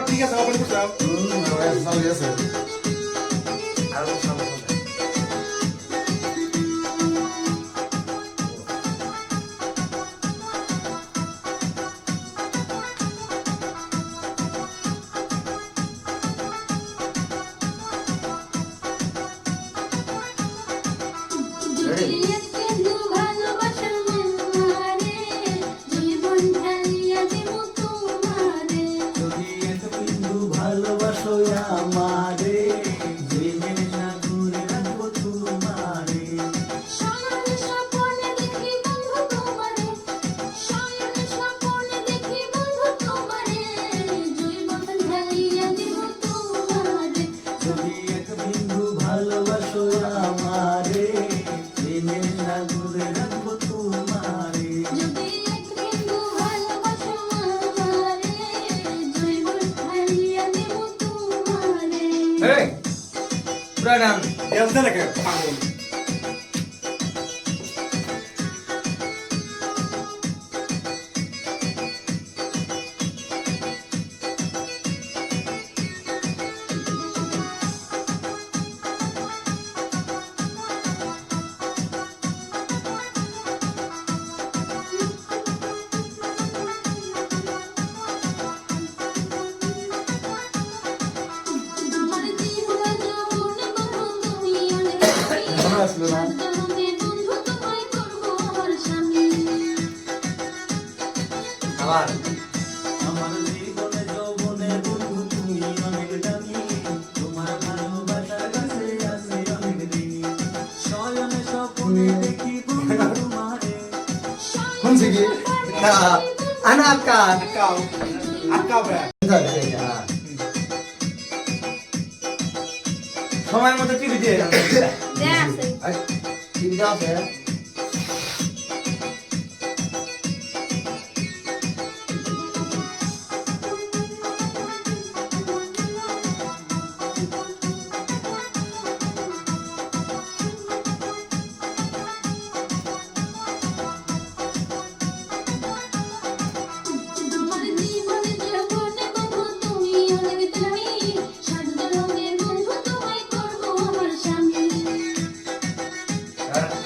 tortilla se va a poner. Mmm, no, eso no lo hacer. ஏய் புராணம் எவ்வளோ আসলো না আবার Consegui. Acá. Acá. Acá, velho. সময়ের মতো টিভি দিয়ে টিভি আছে। আচ্ছা,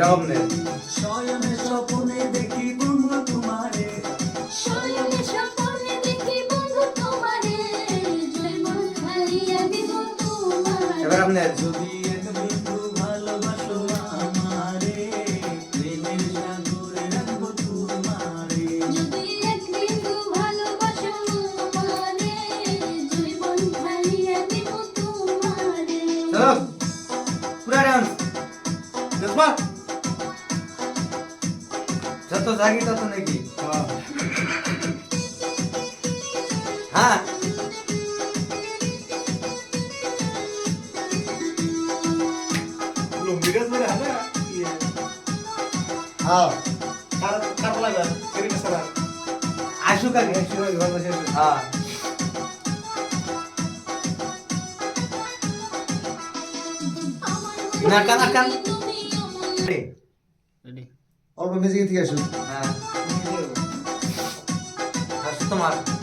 এটা হবে শয়নে স্বপ্নে দেখি বন্ধু তোমারে। শয়নে স্বপ্নে দেখি বন্ধু তোমারে। জয় মন খালিয়া দিব তোমারে। এবার আপনি যদি যত জাগি তত নাকি। হ্যাঁ।, হ্যাঁ। আসুক Olha, mas aí o é que achas? Ah, não sei. Acho tomar.